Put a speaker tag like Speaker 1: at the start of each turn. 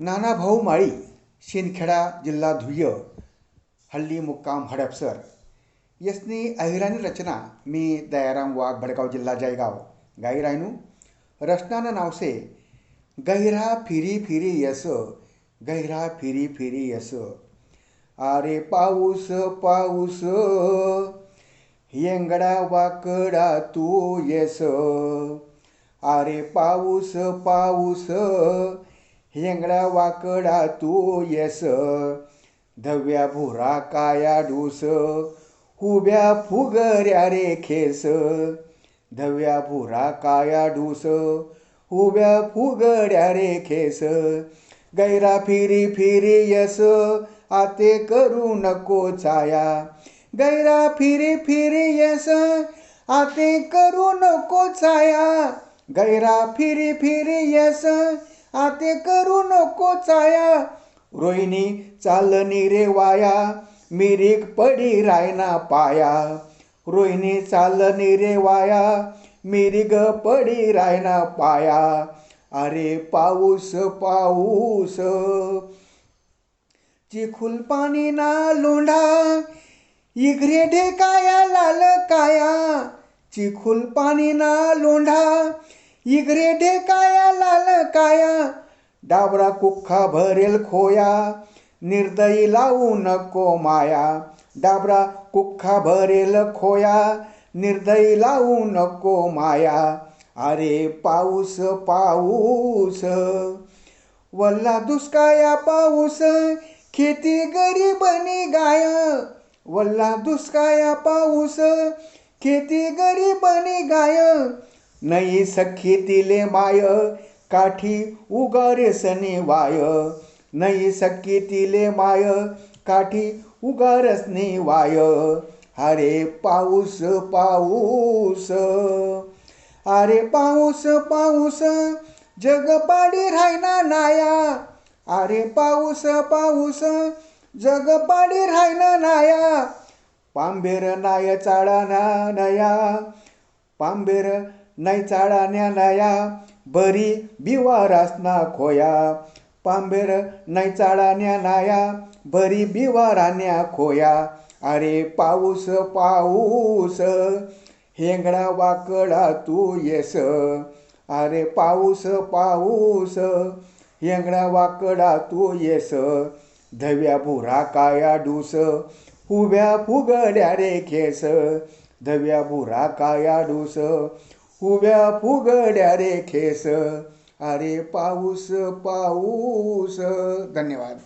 Speaker 1: नानाभाऊ माळी शिंदखेडा जिल्हा धुय हल्ली मुक्काम हडपसर. यसनी अहिराणी रचना मी दयाराम वाघ भडगाव जिल्हा जयगाव गाई रायनू रचनानं नावसे गहिरा फिरी फिरी यस गहिरा फिरी फिरी यस. अरे पाऊस पाऊस येंगडा वाकडा तू येस. अरे पाऊस पाऊस हेंगडा वाकडा तू येस धव्या भुरा काया डूस हुब्या फुगऱ्या रे खेस धव्या भुरा काया डूस हुब्या फुगड्या रे खेस गैरा फिरी फिरी यस आते करू नको छाया गैरा फिरी फिरी यस आते करू नको छाया गैरा फिरी फिरी यस आते करू नको चाया. रोहिणी चालनी रे वाया. मिरीक पडी रायना पाया. रोहिणी चालनी रे वाया. मिरीग पडी रायना पाया. अरे पाऊस पाऊस. चिखुल पाणी ना लोंढा. इगरे ढेकाया लाल काया. चिखुल पाणी ना लोंढा. इग्रेडे काया लाल काया डाबरा कुख्खा भरेल खोया निर्दयी लावू नको माया डाबरा कुख्खा भरेल खोया निर्दयी लावू नको माया अरे पाऊस पाऊस वल्ला दुष्काया पाऊस खेती गरीबनी गाय वल्ला दुष्काया पाऊस खेती गरीबनी गाय नई सखी तिले माय काठी उगारसने वाय. नई सखी तिले माय काठी उगारसनी वाय. अरे पाऊस पाऊस. अरे पाऊस पाऊस जग पाडी रायना नाया. अरे पाऊस पाऊस जग पाडी रायना नाया. पांबेर नाय चाळाना नया. पांबेर नाही चाळान्या नया बरी बिवारासना खोया. पांबेर नाही चाळान्या नाया बरी बिवारान्या खोया. अरे पाऊस पाऊस हेंगडा वाकडा तू येस. अरे पाऊस पाऊस हेंगडा वाकडा तू येस. धव्या भुरा काया डूस हुब्या फुगड्या रे खेस. धव्या भुरा काया डूस उभ्या फुगड्या रे खेस अरे पाऊस पाऊस. धन्यवाद.